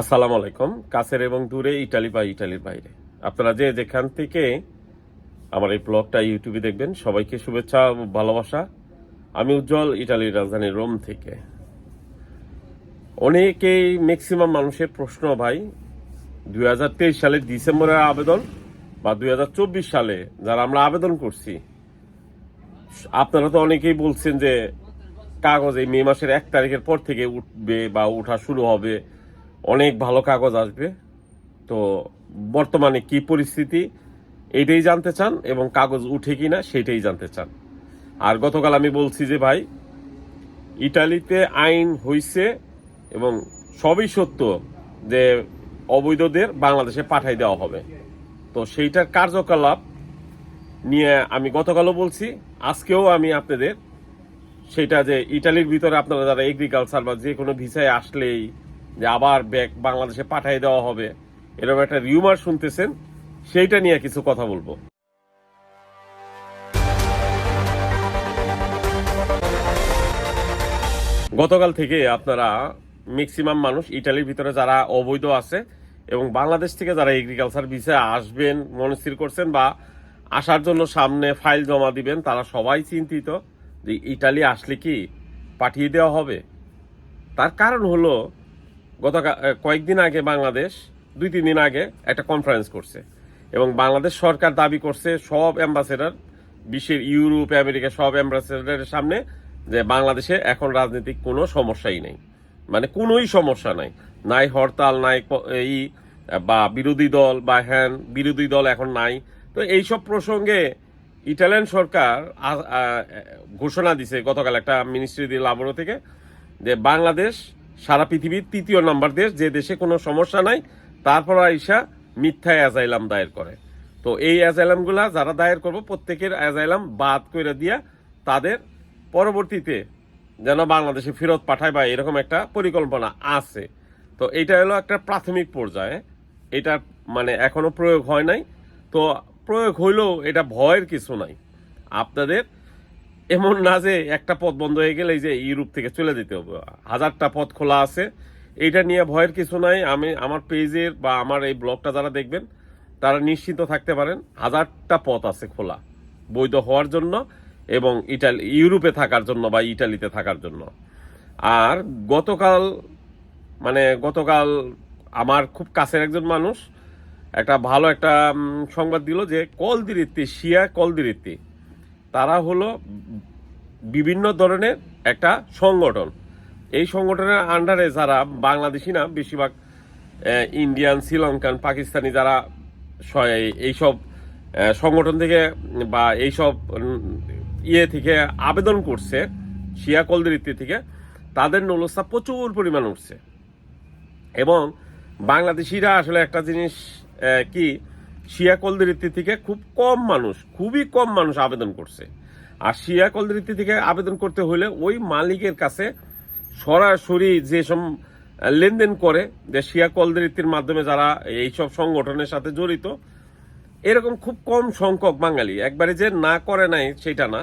আসসালামু আলাইকুম, কাছের এবং দূরে, ইটালি বা ইটালির বাইরে। আপনারা যে যেখান থেকে আমার এই ব্লগটা ইউটিউবে দেখবেন, সবাইকে শুভেচ্ছা ভালোবাসা। আমি উজ্জ্বল, ইটালির রাজধানী রোম থেকে। অনেকেই ম্যাক্সিমাম মানুষের প্রশ্ন, ভাই, দুই হাজার তেইশ সালের ডিসেম্বরের আবেদন বা দুই হাজার চব্বিশ সালে যারা আমরা আবেদন করছি? আপনারা তো অনেকেই বলছেন যে কাগজ এই মে মাসের এক তারিখের পর থেকে উঠবে বা ওঠা শুরু হবে। অনেক ভালো কাগজ আসবে। তো বর্তমানে কি পরিস্থিতি এটাই জানতে চান এবং কাগজ উঠে কিনা সেটাই জানতে চান। আর গতকাল আমি বলছি যে ভাই, ইটালিতে আইন হইছে এবং সবই সত্য যে অবৈধদের বাংলাদেশে পাঠাই দেওয়া হবে। তো সেইটার কার্যকলাপ নিয়ে আমি গতকালও বলছি, আজকেও আমি আপনাদের সেটা যে ইটালির ভিতরে আপনারা যারা এগ্রিকালচার বা যে কোনো ভিসায় আসলেই যে আবার ব্যাগ বাংলাদেশে পাঠিয়ে দেওয়া হবে। এরকম একটা রিউমার শুনতেছেন, সেইটা নিয়ে কিছু কথা বলব। গতকাল থেকে আপনারা ম্যাক্সিমাম মানুষ ইটালির ভিতরে যারা অবৈধ আছে এবং বাংলাদেশ থেকে যারা এগ্রিকালচার ভিসা আসবেন, মনস্থির করছেন বা আসার জন্য সামনে ফাইল জমা দিবেন, তারা সবাই চিন্তিত যে ইটালি আসলে কি পাঠিয়ে দেওয়া হবে। তার কারণ হলো গত কয়েকদিন আগে বাংলাদেশ, দুই, তিন দিন আগে একটা কনফারেন্স করছে। এবং বাংলাদেশ সরকার দাবি করছে সব অ্যাম্বাসেডার বিশ্বের ইউরোপ, আমেরিকা সব অ্যাম্বাসেডারের সামনে যে বাংলাদেশে এখন রাজনৈতিক কোনো সমস্যাই নেই। মানে কোনোই সমস্যা নাই। নাই হরতাল, নাই এই, বা বিরোধী দল, বা হ্যান, বিরোধী দল এখন নাই। তো এইসব প্রসঙ্গে ইটালিয়ান সরকার ঘোষণা দিছে গতকাল একটা মিনিস্ট্রি দিয়ে লাবরো থেকে যে বাংলাদেশ সারা পৃথিবীর তৃতীয় নাম্বার দেশ, যে দেশে কোনো সমস্যা নাই, তারপর আইসা মিথ্যা অ্যাজাইলাম দায়ের করে। তো এই অ্যাজাইলামগুলা যারা দায়ের করব, প্রত্যেকের অ্যাজাইলাম বাদ করে দিয়া তাদের পরবর্তীতে যেন বাংলাদেশে ফেরত পাঠায় বা এরকম একটা পরিকল্পনা আছে। তো এটা হলো একটা প্রাথমিক পর্যায়ে। এটা মানে এখনও প্রয়োগ হয় নাই। তো প্রয়োগ হইলেও এটা ভয়ের কিছু নাই। আপনাদের এমন না যে একটা পথ বন্ধ হয়ে গেলে যে ইউরোপ থেকে চলে যেতে হবে। হাজারটা পথ খোলা আছে। এইটা নিয়ে ভয়ের কিছু নাই। আমি আমার পেজের বা আমার এই ব্লগটা যারা দেখবেন, তারা নিশ্চিন্ত থাকতে পারেন, হাজারটা পথ আছে খোলা বৈধ হওয়ার জন্য এবং ইটালি, ইউরোপে থাকার জন্য বা ইটালিতে থাকার জন্য। আর গতকাল মানে গতকাল আমার খুব কাছের একজন মানুষ একটা ভালো একটা সংবাদ দিল যে কলদিরিত্তি, শিয়া কলদিরিত্তি তারা হলো বিভিন্ন ধরনের একটা সংগঠন। এই সংগঠনের আন্ডারে যারা বাংলাদেশি না, বেশিরভাগ ইন্ডিয়ান শ্রীলঙ্কান পাকিস্তানি যারা এইসব সংগঠন থেকে বা এইসব ইয়ে থেকে আবেদন করছে, শিয়া কলদিরিত্তি থেকে, তাদের নলসা প্রচুর পরিমাণ উঠছে। এবং বাংলাদেশিরা আসলে একটা জিনিস কি শিয়া কলদিরিত্তি থেকে খুব কম মানুষ, খুবই কম মানুষ আবেদন করছে। আর শিয়া কলদিরিত্তি থেকে আবেদন করতে হলে ওই মালিকের কাছে সরাসরি যেসব লেনদেন করে, যে শিয়া কলদিরিত্তির মাধ্যমে যারা এইসব সংগঠনের সাথে জড়িত, এরকম খুব কম সংখ্যক বাঙালি। একবারে যে না করে নাই সেটা না।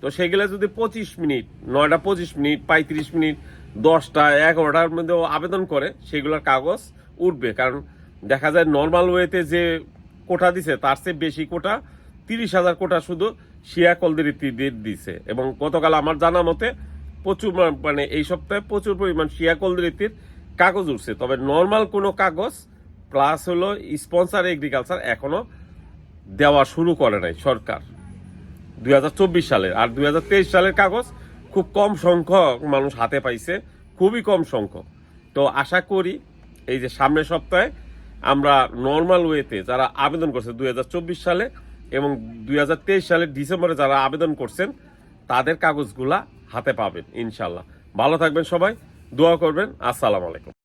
তো সেগুলো যদি পঁচিশ মিনিট, নয়টা পঁচিশ মিনিট, পঁয়ত্রিশ মিনিট, দশটা, এগারোটার মধ্যে আবেদন করে, সেগুলোর কাগজ উঠবে। কারণ দেখা যায় নর্মাল ওয়েতে যে কোটা দিছে, তার চেয়ে বেশি কোটা, তিরিশ হাজার কোটা শুধু শিয়া কলদিরিত্তিদের দিছে। এবং গতকাল আমার জানা মতে প্রচুর মানে এই সপ্তাহে প্রচুর পরিমাণ শিয়া কলদিরিত্তির কাগজ উঠছে। তবে নর্মাল কোনো কাগজ প্লাস হলো স্পন্সার এগ্রিকালচার এখনও দেওয়া শুরু করে নাই সরকার। দু হাজার চব্বিশ সালের আর দুই হাজার তেইশ সালের কাগজ খুব কম সংখ্যক মানুষ হাতে পাইছে, খুবই কম সংখ্যক। তো আশা করি এই যে সামনের সপ্তাহে আমরা নর্মাল ওয়েতে যারা আবেদন করছে দুই হাজার চব্বিশ সালে এবং দুই হাজার তেইশ সালের ডিসেম্বরে যারা আবেদন করছেন, তাদের কাগজগুলা হাতে পাবেন ইনশাল্লাহ ভালো থাকবেন সবাই, দোয়া করবেন। আসসালামু আলাইকুম।